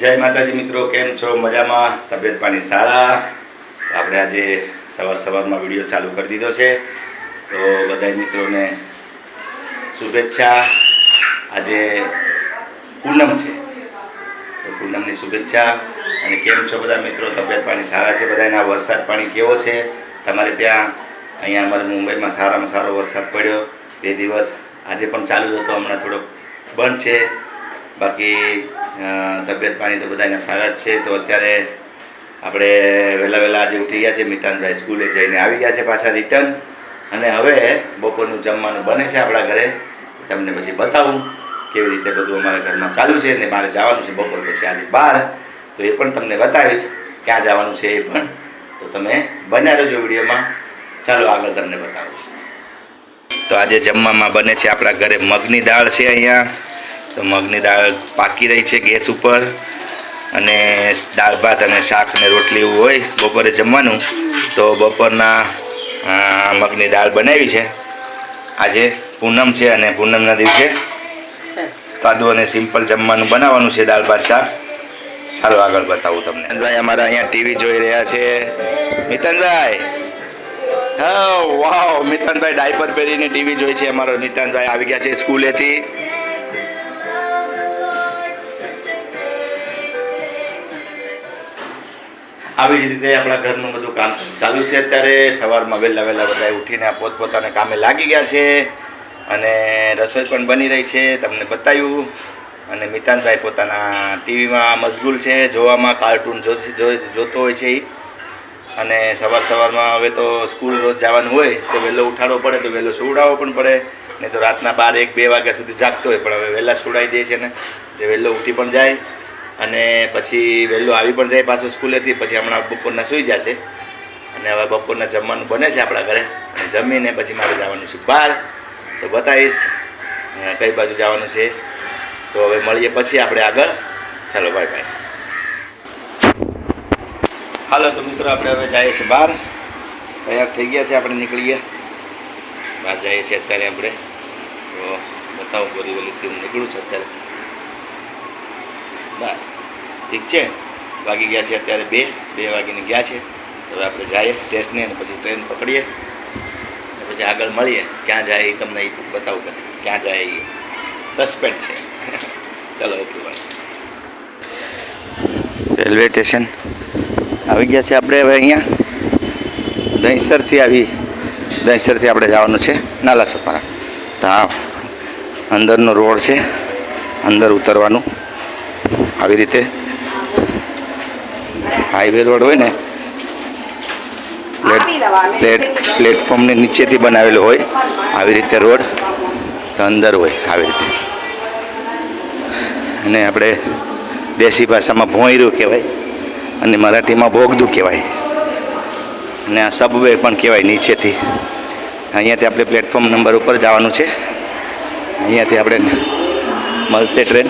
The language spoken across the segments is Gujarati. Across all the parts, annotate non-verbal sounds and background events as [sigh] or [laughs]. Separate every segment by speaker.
Speaker 1: જય માતાજી મિત્રો, કેમ છો? મજામાં? તબિયત પાણી સારા? આપણે આજે સવાર સવારમાં વીડિયો ચાલુ કરી દીધો છે. તો બધા મિત્રોને શુભેચ્છા. આજે પૂનમ છે. તો પૂનમની શુભેચ્છા. અને કેમ છો બધા મિત્રો? તબિયત પાણી સારા છે? બધાના વરસાદ પાણી કેવો છે? તમારે ત્યાં અહીંયા અમારે મુંબઈમાં સારામાં સારો વરસાદ પડ્યો. બે દિવસ આજે પણ ચાલુ હતો. હમણાં થોડોક બંધ છે. બાકી તબિયત પાણી તો બધા સારા જ છે. તો અત્યારે આપણે વહેલા વહેલા આજે ઉઠી ગયા છે મિતાનભાઈ સ્કૂલે જઈને આવી ગયા છે પાછા રિટર્ન અને હવે બપોરનું જમવાનું બને છે આપણા ઘરે. તમને પછી બતાવું કેવી રીતે બધું અમારા ઘરમાં ચાલુ છે ને મારે જવાનું છે બપોર પછી આજે બહાર તો એ પણ તમને બતાવીશ ક્યાં જવાનું છે એ પણ. તો તમે બન્યા રહેજો વિડીયોમાં. ચાલો આગળ તમને બતાવું. તો આજે જમવામાં બને છે આપણા ઘરે મગની દાળ છે અહીંયા. તો મગની દાળ પાકી રહી છે ગેસ ઉપર અને દાળ ભાત અને શાક ને રોટલી એવું હોય બપોરે જમવાનું. તો બપોરના મગની દાળ બનાવી છે. આજે પૂનમ છે અને પૂનમના દિવસે સાદું અને સિમ્પલ જમવાનું બનાવવાનું છે દાળ ભાત શાક. ચાલો આગળ બતાવું તમને. ભાઈ અમારા અહીંયા ટીવી જોઈ રહ્યા છે. મિતનભાઈ! હા વાવ મિતનભાઈ ડાયપર પહેરીને ટીવી જોઈ છે અમારો મિતનભાઈ. આવી ગયા છે સ્કૂલેથી. આવી જ રીતે આપણા ઘરનું બધું કામ ચાલુ છે અત્યારે. સવારમાં વહેલા વહેલા બધા ઉઠીને પોતપોતાના કામે લાગી ગયા છે અને રસોઈ પણ બની રહી છે, તમને બતાવ્યું અને મિતાનભાઈ પોતાના ટીવીમાં મશગુલ છે, જોવામાં કાર્ટૂન જોતો હોય છે અને સવાર સવારમાં હવે તો સ્કૂલ રોજ જવાનું હોય, તો વહેલો ઉઠાડવો પડે, તો વહેલો સુવડાવવો પણ પડે. નહીં તો રાતના બાર એક બે વાગ્યા સુધી જાગતો હોય, પણ હવે વહેલા સુવડાવી દે છે ને તે વહેલો ઉઠી પણ જાય. અને પછી વહેલો આવી પણ જાય પાછો સ્કૂલેથી, પછી હમણાં બપોરના સૂઈ જશે. અને હવે બપોરના જમવાનું બને છે આપણા ઘરે. અને જમીને પછી મારે જવાનું છે બહાર. તો બતાવીશ. કઈ બાજુ જવાનું છે. તો હવે મળીએ પછી આપણે આગળ. ચાલો બાય બાય હાલો, તો મિત્રો આપણે હવે જઈએ છીએ બહાર. તૈયાર થઈ ગયા છે આપણે નીકળીએ. બહાર જઈએ છીએ અત્યારે આપણે. તો બતાવું બોરી વલીથી હું નીકળું છું અત્યારે. બહાર ઠીક છે? વાગી ગયા છે અત્યારે બે બે વાગીને ગયા છે. હવે આપણે જઈએ સ્ટેશને અને પછી ટ્રેન પકડીએ. પછી આગળ મળીએ. ક્યાં જાય એ તમને એ બતાવું કે ક્યાં જાય એ સસ્પેન્ડ છે. [laughs] ચલો ઓકે બાય રેલવે સ્ટેશન આવી ગયા છે આપણે હવે અહીંયા. દહીસરથી આવી, દહીસરથી આપણે જવાનું છે. નાલા સપારા. તો આ અંદરનો રોડ છે. અંદર ઉતરવાનું. આવી રીતે હાઈવે રોડ હોય ને પ્લેટ પ્લેટ પ્લેટફોર્મની નીચેથી બનાવેલો હોય આવી રીતે રોડ અંદર હોય આવી રીતે. અને આપણે દેશી ભાષામાં ભોંયરું કહેવાય અને મરાઠીમાં ભોગદું કહેવાય. અને આ સબવે પણ કહેવાય નીચેથી. અહીંયાથી આપણે પ્લેટફોર્મ નંબર ઉપર જવાનું છે. અહીંયાથી આપણે મળશે ટ્રેન.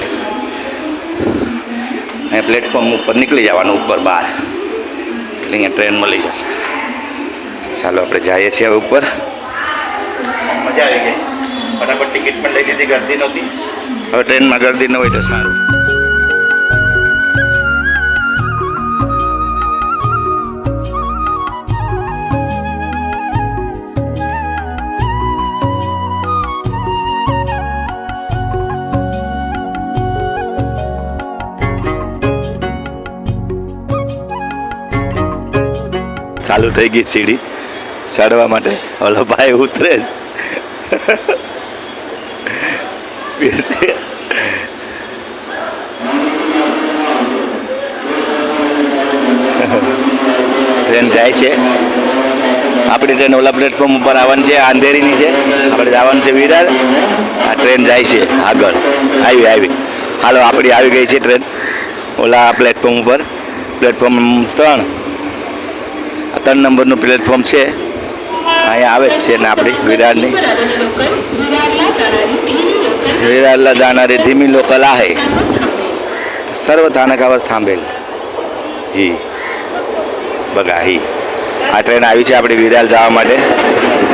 Speaker 1: અહીંયા પ્લેટફોર્મ ઉપર નીકળી જવાનું ઉપર બહાર. એટલે અહીંયા ટ્રેન મળી જશે. ચાલો આપણે જઈએ છીએ હવે ઉપર. મજા આવી ગઈ. ફટાફટ ટિકિટ પણ લઈ લીધી ગરદી નહોતી. હવે ટ્રેનમાં ગરદી ન હોય તો સારું. ચાલુ થઈ ગઈ સીડી. ચડવા માટે ઓલો ભાઈ ઉતરે ટ્રેન જાય છે. આપણી ટ્રેન ઓલા પ્લેટફોર્મ ઉપર આવવાની છે અંધેરીની છે. આપણે જવાનું છે વિરાર. આ ટ્રેન જાય છે આગળ. આવી આવી. હાલો, આપણી આવી ગઈ છે ટ્રેન. ઓલા પ્લેટફોર્મ ઉપર. પ્લેટફોર્મ ત્રણ. ત્રણ નંબરનું પ્લેટફોર્મ છે અહીંયા આવે જ છે ને આપણી વિરારની विरारला जाणारी धीमी लोकल आहे सर्व स्थानकावर थांबेल ही बघा ही આ ટ્રેન આવી છે આપણી વિરાર જવા માટે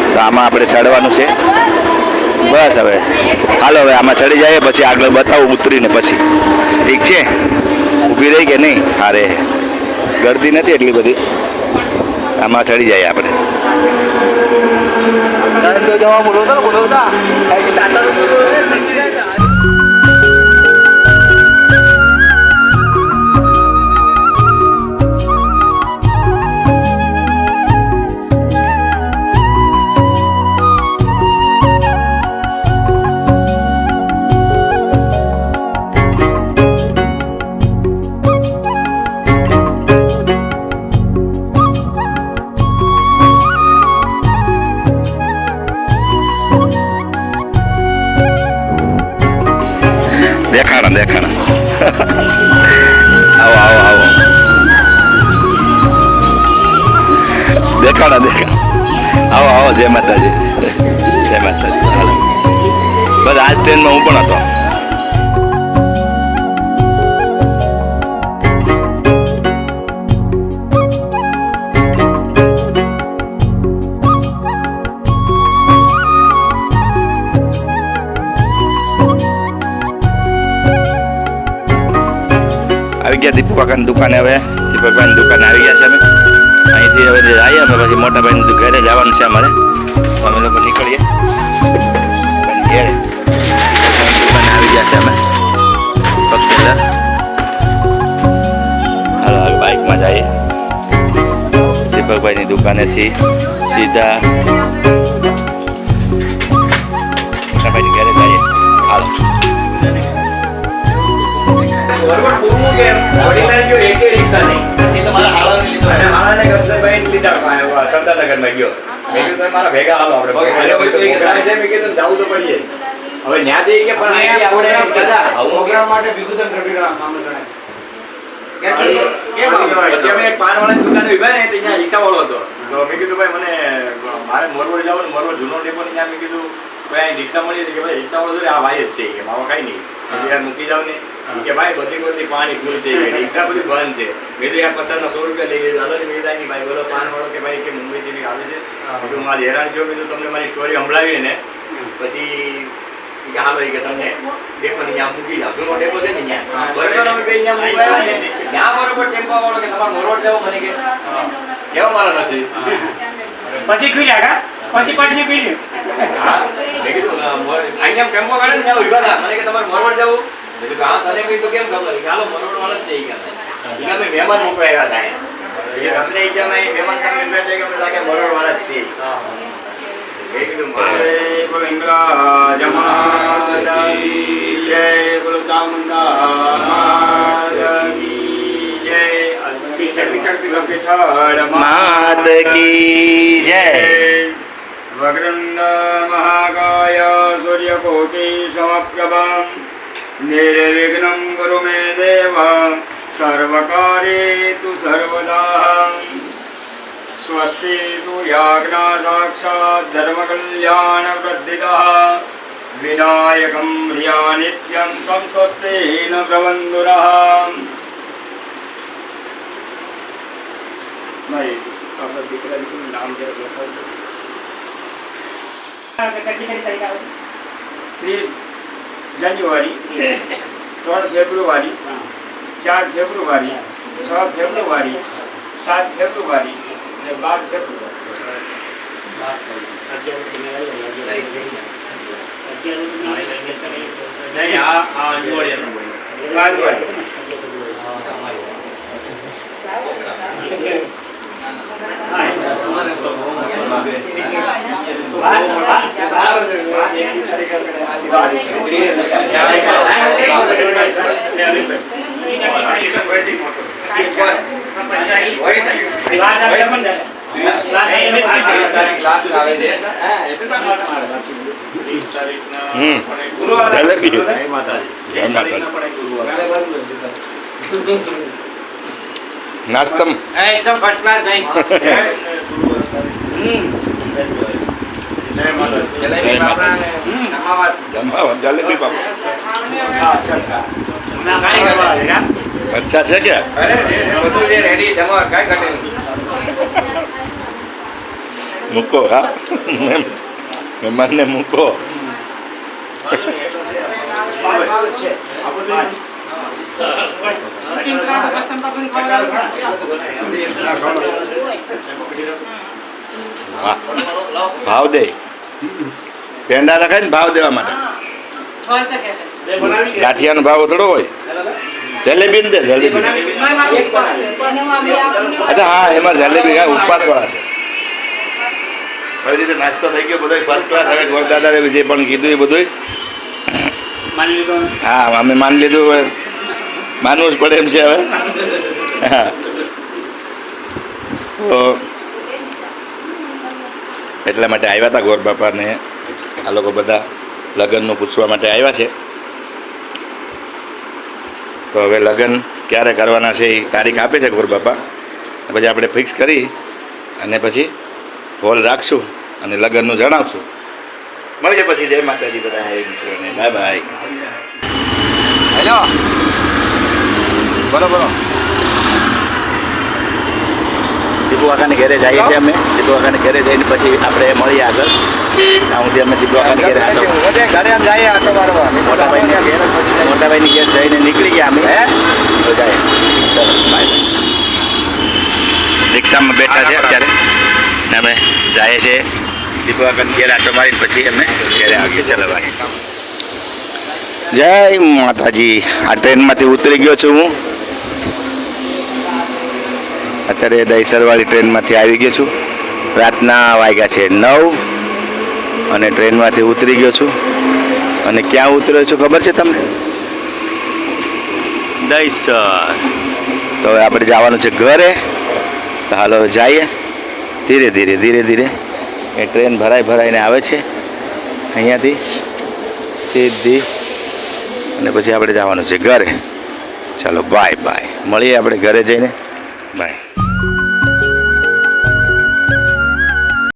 Speaker 1: તો આમાં આપણે ચડવાનું છે બસ હવે હાલો હવે આમાં ચડી જાય પછી આગળ બતાવું ઉતરીને પછી ઠીક છે ઊભી ઊભી રહી કે નહીં અરે ગરદી નથી એટલી બધી આમાં ચડી જાય આપણે. દેખાણા દેખાણા. [laughs] આવો આવો આવો. દેખાડા દેખાણ. આવો આવો, જય માતાજી. જય માતાજી. બસ આજ ટ્રેનમાં હું પણ હતો. ગયા દીપક કાકાની દુકાને હવે. દીપકભાઈની દુકાને આવી ગયા છે અમે. અહીંથી હવે જઈએ અમે પછી મોટાભાઈની ઘરે જવાનું છે અમારે. અમે લોકો નીકળીએ. ઘેરે. દુકાને આવી ગયા છે અમે. હાલો બાઇકમાં જઈએ. દીપકભાઈની દુકાનેથી સીધા
Speaker 2: બરોબર પૂરું કેમ વડીલાને ગયો એકે રિક્ષા નહીં. અને હાલાને ગસભાઈ લીધા સરદારનગરમાં ગયો. મેં કીધું મારા ભેગા હાલો આપણે ભલે હોય તો એ કે તારે છે મેં કીધું જાવું તો પડીએ. હવે ન્યા જઈએ કે પણ આપણે આવું
Speaker 3: પ્રોગ્રામ માટે ભીખુદાન દ્રવિડ મામલો ગણાય.
Speaker 2: પછી અમે એક વાળા દુકાને ને ત્યાં રિક્ષાવાળો હતો. તો મેં કીધું ભાઈ મને મારે મોરવડ જવું મોરવડ જૂનો ડેપો ને ત્યાં મેં કીધું ભાઈ રિક્ષા મળી હતી કે ભાઈ? રિક્ષાવાળો જોડે આ ભાઈ જ છે કે મારો કાંઈ નહીં. યાર મૂકી જાવ ને. કે ભાઈ બધી બધી પાણી ફૂલ છે કે રિક્ષા બધી બંધ છે. મેં કીધું યાર પચાસ સો રૂપિયા લઈ લીધા હાલો મેં કીધું ભાઈ બોલો પાનવાળો કે ભાઈ કે મુંબઈ થી આવે છે. કીધું મારી હેરાન જો કીધું તમને મારી સ્ટોરી સંભળાવી ને. પછી કે હાલો કે તમને ડેપો ને ત્યાં મૂકી જાવ જૂનો ડેપો છે ને ત્યાં. બરોબર અમે બે ત્યાં મૂકવા ને. ત્યાં બરોબર ટેમ્પો વાળો કે તમારે મોરવાડ જાવ મને કે. કેવો મારા નસીબ
Speaker 4: પછી ખુલ્યા કા? પછી પાટિયું ખુલ્યું.
Speaker 2: હા? મેં કીધું અહીંયા ટેમ્પો વાળા ને ત્યાં ઊભા મને કે તમારે મોરવાડ જવું. મેં કીધું હા તને કીધું કેમ ખબર? કે હાલો મોરવાડ વાળા જ છે ઈ કે ઈ મહેમાન મૂકવા હતા અહીંયા. એ તમને ઈ કે અમે મહેમાન તમે ઊભા છે કે અમે લાગે મોરવાડ વાળા જ છે મેં કીધું મારે. બોલો હિંગળાજ જય બોલો ચામુંડા જય પીઠળ પીઠળ પીઠળ
Speaker 1: માત કી જય
Speaker 2: वक्रन्दामहाकाय सूर्यकोटिसमप्रभां निर्विघ्नं कुरु मे देव सर्वकारे तु सर्वदा स्वस्ति तु याज्ञा साक्षात् धर्मकल्याणप्रदितः विनायकं ह्रिया नित्यं तं स्वस्तेन प्रबन्धुरः ભાઈ આપણા દીકરા દીકરીનું નામ જરા લખાવજો ત્રીસ જાન્યુઆરી ત્રણ ફેબ્રુઆરી ચાર ફેબ્રુઆરી છ ફેબ્રુઆરી સાત ફેબ્રુઆરી અને બાર ફેબ્રુઆરી. નહીં આ આ અનિવાર્ય
Speaker 1: નાસ્તમ
Speaker 3: એકદમ ફર્સ્ટ ક્લાસ ભાઈ જલેબી બાપરાને નમાવા
Speaker 1: જમવા જલેબી બાપા
Speaker 4: ના કારીગર વાળા છે કા?
Speaker 1: અચ્છા છે કે
Speaker 2: અરે બધું જે રેડી જમવા કાંઈ ઘટે નહીં
Speaker 1: મૂકો હા મેમ મહેમાનને મૂકો વાહ ભાવ દે. પેંડા રખાય ને ભાવ દેવા માટે. ગાંઠિયાનો ભાવ થોડો હોય. જલેબી ને જલેબી. અચ્છા, હા, એમાં જલેબી ખાય ઉપવાસ વાળા છે પણ કીધું એ બધું હા, અમે માની લીધું, હવે માનવું જ પડે એમ છે હવે. હા. તો એટલા માટે આવ્યા હતા ગોર બાપાને. આ લોકો બધા લગ્નનું પૂછવા માટે આવ્યા છે. તો હવે લગ્ન ક્યારે કરવાના છે એ તારીખ આપે છે ગોર બાપા. પછી આપણે ફિક્સ કરી અને પછી હોલ રાખશું અને લગ્નનું જણાવશું. મળીએ પછી. જય માતાજી બધા. મિત્રોને બાય બાય.
Speaker 2: હેલો. બોલો બોલો.
Speaker 1: દીપુ કાકાને ઘરે જઈએ છીએ અમે. દીપુ કાકાને ઘરે જઈને પછી આપણે મળીએ આગળ. ત્યાં સુધી અમે દીપુ કાકાને ઘરે આટો
Speaker 2: મોટાભાઈ
Speaker 1: મોટાભાઈની ઘેર જઈને નીકળી ગયા અમે. તો જાય. ચલો બાય બાય રિક્ષામાં બેઠા છે અત્યારે. ને અમે જઈએ છીએ. દીપુ કાકાની ઘેર આટો મારીને પછી અમે ઘરે આવીએ. ચલો ભાઈ જય માતાજી. આ ટ્રેનમાંથી ઉતરી ગયો છું હું. અત્યારે દહીસરવાળી ટ્રેનમાંથી આવી ગયો છું. રાતના વાગ્યા છે નવ અને ટ્રેનમાંથી ઉતરી ગયો છું. અને ક્યાં ઉતર્યો છું ખબર છે તમને? દહીસર. તો હવે આપણે જવાનું છે ઘરે. તો હાલો જઈએ. ધીરે ધીરે ધીરે ધીરે. એ ટ્રેન ભરાઈ ભરાઈને આવે છે અહીંયાથી. સીધી. અને પછી આપણે જવાનું છે ઘરે. ચાલો બાય બાય. મળીએ આપણે ઘરે જઈને. બાય.